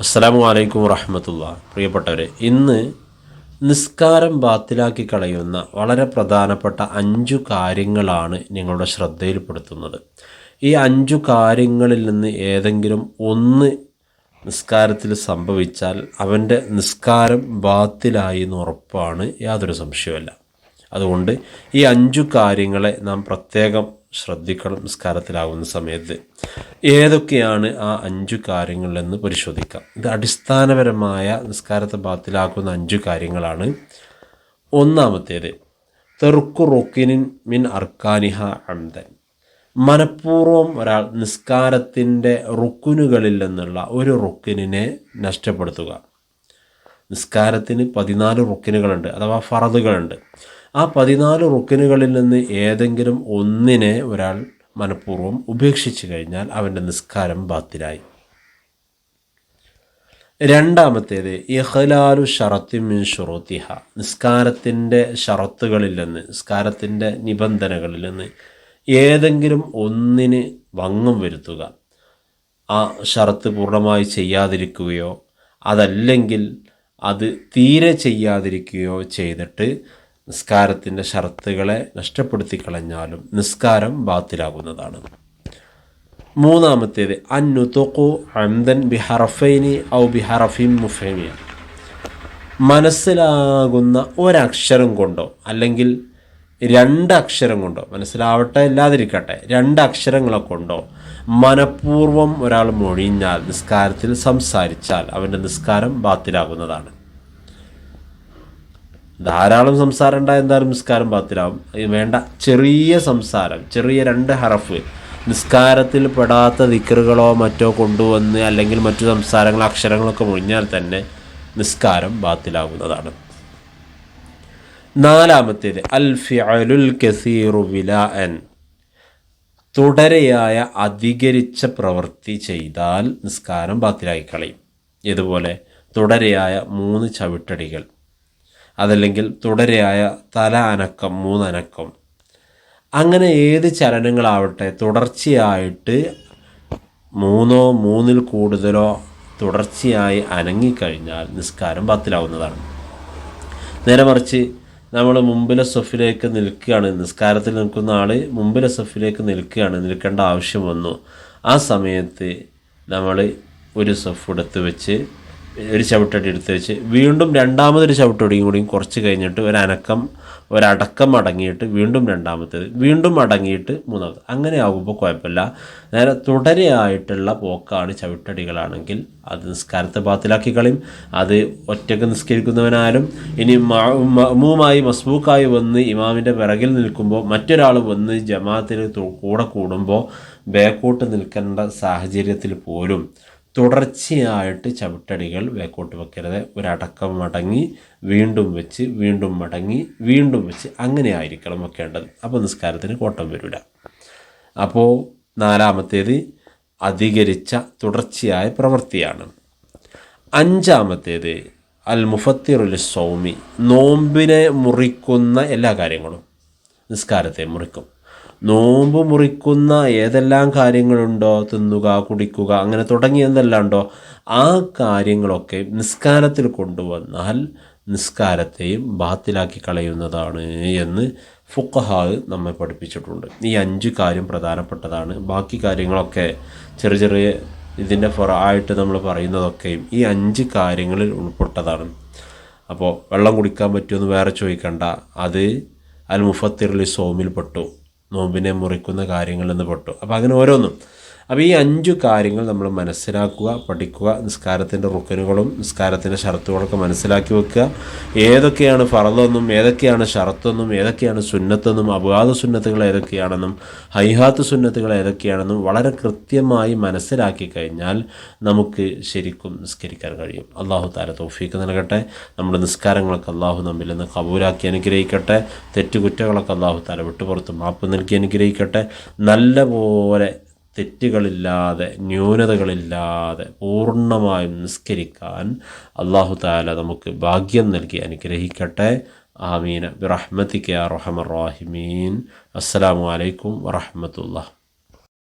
അസ്സലാമു അലൈക്കും വറഹമത്തുള്ള പ്രിയപ്പെട്ടവരെ ഇന്ന് നിസ്കാരം ബാത്തിലാക്കി കളയുന്ന വളരെ പ്രധാനപ്പെട്ട അഞ്ചു കാര്യങ്ങളാണ് നിങ്ങളുടെ ശ്രദ്ധയിൽപ്പെടുത്തുന്നത്. ഈ അഞ്ചു കാര്യങ്ങളിൽ നിന്ന് ഏതെങ്കിലും ഒന്ന് നിസ്കാരത്തിൽ സംഭവിച്ചാൽ അവന്റെ നിസ്കാരം ബാത്തിലായി എന്ന് ഉറപ്പാണ് യാതൊരു സംശയമല്ല അതുകൊണ്ട് ഈ അഞ്ചു കാര്യങ്ങളെ നാം പ്രത്യേകം ശ്രദ്ധിക്കണം നിസ്കാരത്തിലാവുന്ന സമയത്ത്. ഏതൊക്കെയാണ് ആ അഞ്ചു കാര്യങ്ങളെന്ന് പരിശോധിക്കാം. ഇത് അടിസ്ഥാനപരമായ നിസ്കാരത്തെ ബാത്തിലാക്കുന്ന അഞ്ചു കാര്യങ്ങളാണ്. ഒന്നാമത്തേത് തെറുക്കു റൊക്കിനിൻ മിൻ അർക്കാനിഹ അംദൻ. മനഃപൂർവം ഒരാൾ നിസ്കാരത്തിന്റെ റുക്കുനുകളിൽ നിന്നുള്ള ഒരു റുക്കിനെ നഷ്ടപ്പെടുത്തുക. നിസ്കാരത്തിന് പതിനാല് റുക്കിനുകളുണ്ട് അഥവാ ഫറദുകളുണ്ട്. ആ പതിനാല് റുക്കിനുകളിൽ നിന്ന് ഏതെങ്കിലും ഒന്നിനെ ഒരാൾ മനഃപൂർവം ഉപേക്ഷിച്ചു കഴിഞ്ഞാൽ അവന്റെ നിസ്കാരം ബാത്തിലായി. രണ്ടാമത്തേത് ഇഹ്ലാലു ഷറത്തി മിൻ ഷുറോത്തിഹ. നിസ്കാരത്തിന്റെ ഷറത്തുകളിൽ നിന്ന് നിസ്കാരത്തിന്റെ നിബന്ധനകളിൽ നിന്ന് ഏതെങ്കിലും ഒന്നിന് ഭംഗം വരുത്തുക. ആ ഷറത്ത് പൂർണമായി ചെയ്യാതിരിക്കുകയോ അതല്ലെങ്കിൽ അത് തീരെ ചെയ്യാതിരിക്കുകയോ ചെയ്തിട്ട് നിസ്കാരത്തിന്റെ ഷർത്തുകളെ നഷ്ടപ്പെടുത്തി കളഞ്ഞാലും നിസ്കാരം ബാത്തിലാകുന്നതാണ്. മൂന്നാമത്തേത് അന്നുതൊക്കു അന്തൻ ബിഹറഫൈനി ഔ ബിഹറഫിൻ മുഫേമിയ. മനസ്സിലാകുന്ന ഒരക്ഷരം കൊണ്ടോ അല്ലെങ്കിൽ രണ്ട് അക്ഷരം കൊണ്ടോ. മനസ്സിലാവട്ടെ ഇല്ലാതിരിക്കട്ടെ. രണ്ട് അക്ഷരങ്ങളെ കൊണ്ടോ മനഃപൂർവം ഒരാൾ മൊഴിഞ്ഞാൽ നിസ്കാരത്തിൽ സംസാരിച്ചാൽ അവന്റെ നിസ്കാരം ബാത്തിലാകുന്നതാണ്. ധാരാളം സംസാരം ഉണ്ടായ എന്തായാലും നിസ്കാരം ബാത്തിലാവും. വേണ്ട ചെറിയ സംസാരം ചെറിയ രണ്ട് ഹറഫ് നിസ്കാരത്തിൽ പെടാത്ത ദിക്കറുകളോ മറ്റോ കൊണ്ടുവന്ന് അല്ലെങ്കിൽ മറ്റു സംസാരങ്ങളോ അക്ഷരങ്ങളൊക്കെ മൊഴിഞ്ഞാൽ തന്നെ നിസ്കാരം ബാത്തിലാകുന്നതാണ്. നാലാമത്തേത് അൽ ഫിഅലുൽ കസീറു വിലാഅൻ. തുടരെയായ അധികരിച്ച പ്രവൃത്തി ചെയ്താൽ നിസ്കാരം ബാത്തിലാക്കി കളയും ഇതുപോലെ തുടരെയായ മൂന്ന് ചവിട്ടടികൾ അതല്ലെങ്കിൽ തുടരെയായ തല അനക്കം മൂന്നനക്കം. അങ്ങനെ ഏത് ചലനങ്ങളാവട്ടെ തുടർച്ചയായിട്ട് മൂന്നോ മൂന്നിൽ കൂടുതലോ തുടർച്ചയായി അനങ്ങിക്കഴിഞ്ഞാൽ നിസ്കാരം ബാത്തിലാവുന്നതാണ്. നേരെ മറിച്ച് നമ്മൾ മുമ്പിലെ സൊഫിലേക്ക് നിൽക്കുകയാണ്. നിസ്കാരത്തിൽ നിൽക്കുന്ന ആൾ മുമ്പിലെ സൊഫിലേക്ക് നിൽക്കുകയാണ്. നിൽക്കേണ്ട ആവശ്യം വന്നു. ആ സമയത്ത് നമ്മൾ ഒരു സൊഫ് എടുത്ത് വെച്ച് ഒരു ചവിട്ടടി എടുത്ത് വെച്ച് വീണ്ടും രണ്ടാമതൊരു ചവിട്ടടിയും കൂടി കുറച്ച് കഴിഞ്ഞിട്ട് ഒരനക്കം ഒരടക്കം അടങ്ങിയിട്ട് വീണ്ടും രണ്ടാമത്തേത് വീണ്ടും അടങ്ങിയിട്ട് മൂന്നാമത് അങ്ങനെ ആകുമ്പോൾ കുഴപ്പമില്ല. നേരെ തുടരെയായിട്ടുള്ള പോക്കാണ് ചവിട്ടടികളാണെങ്കിൽ അത് നിസ്കാരത്തെ പാത്തിലാക്കി കളയും. അത് ഒറ്റയ്ക്ക് നിസ്കരിക്കുന്നവനായാലും ഇനി മൂമായി മസ്ബൂക്കായി വന്ന് ഇമാമിന്റെ പിറകിൽ നിൽക്കുമ്പോൾ മറ്റൊരാൾ വന്ന് ജമാത്തിൽ കൂടെ കൂടുമ്പോൾ ബേക്കോട്ട് നിൽക്കേണ്ട സാഹചര്യത്തിൽ പോലും തുടർച്ചയായിട്ട് ചവിട്ടടികൾ വേക്കോട്ട് വെക്കരുത്. ഒരടക്കം മടങ്ങി വീണ്ടും വെച്ച് വീണ്ടും മടങ്ങി വീണ്ടും വെച്ച് അങ്ങനെ ആയിരിക്കണം വെക്കേണ്ടത്. അപ്പോൾ നിസ്കാരത്തിന് കോട്ടം വരില്ല അപ്പോൾ നാലാമത്തേത് അധികരിച്ച തുടർച്ചയായ പ്രവൃത്തിയാണ്. അഞ്ചാമത്തേത് അൽ മുഫത്തിറുൽ സൗമി നോമ്പിനെ മുറിക്കുന്ന എല്ലാ കാര്യങ്ങളും നിസ്കാരത്തെ മുറിക്കും. നോമ്പ് മുറിക്കുന്ന ഏതെല്ലാം കാര്യങ്ങളുണ്ടോ തിന്നുക കുടിക്കുക അങ്ങനെ തുടങ്ങി എന്തെല്ലാം ഉണ്ടോ ആ കാര്യങ്ങളൊക്കെ നിസ്കാരത്തിൽ കൊണ്ടുവന്നാൽ നിസ്കാരത്തെയും ബാത്തിലാക്കി കളയുന്നതാണ് എന്ന് ഫുക്കഹാവ് നമ്മെ പഠിപ്പിച്ചിട്ടുണ്ട്. ഈ അഞ്ച് കാര്യം പ്രധാനപ്പെട്ടതാണ്. ബാക്കി കാര്യങ്ങളൊക്കെ ചെറിയ ചെറിയ ഇതിന്റെ ആയിട്ട് നമ്മൾ പറയുന്നതൊക്കെയും ഈ അഞ്ച് കാര്യങ്ങളിൽ ഉൾപ്പെട്ടതാണ്. അപ്പോൾ വെള്ളം കുടിക്കാൻ പറ്റുമെന്ന് വേറെ ചോദിക്കണ്ട. അത് അൽ മുഫത്തിറിൽ സോമിൽപ്പെട്ടു നോമ്പിനെ മുറിക്കുന്ന കാര്യങ്ങളിൽ നിന്ന് പെട്ടു. അപ്പോൾ അങ്ങനെ ഓരോന്നും. അപ്പോൾ ഈ അഞ്ചു കാര്യങ്ങൾ നമ്മൾ മനസ്സിലാക്കുക പഠിക്കുക നിസ്കാരത്തിന്റെ റുക്കനുകളും നിസ്കാരത്തിന്റെ ഷർത്തുകളൊക്കെ മനസ്സിലാക്കി വെക്കുക. ഏതൊക്കെയാണ് ഫറദെന്നും ഏതൊക്കെയാണ് ഷറത്തെന്നും ഏതൊക്കെയാണ് സുന്നത്തെന്നും അപവാദ സുന്നത്തുകൾ ഏതൊക്കെയാണെന്നും ഹൈഹാത്ത് സുന്നത്തുകൾ ഏതൊക്കെയാണെന്നും വളരെ കൃത്യമായി മനസ്സിലാക്കി കഴിഞ്ഞാൽ നമുക്ക് ശരിക്കും നിസ്കരിക്കാൻ കഴിയും. അള്ളാഹു താര തോഫീക്ക് നൽകട്ടെ. നമ്മുടെ നിസ്കാരങ്ങളൊക്കെ അള്ളാഹു നമ്മിൽ നിന്ന് കബൂലാക്കി അനുഗ്രഹിക്കട്ടെ. തെറ്റുകുറ്റങ്ങളൊക്കെ അള്ളാഹു താര വിട്ടുപുറത്ത് മാപ്പ് നൽകി അനുഗ്രഹിക്കട്ടെ. നല്ല പോലെ തെറ്റുകളില്ലാതെ ന്യൂനതകളില്ലാതെ പൂർണമായും നിസ്കരിക്കാൻ അള്ളാഹു താല നമുക്ക് ഭാഗ്യം നൽകി അനുഗ്രഹിക്കട്ടെ. ആമീന ബിറഹ്മത്തിക്ക് റഹമർ റാഹിമീൻ അസ്സലാമു അലൈക്കും വറഹമത്തുള്ള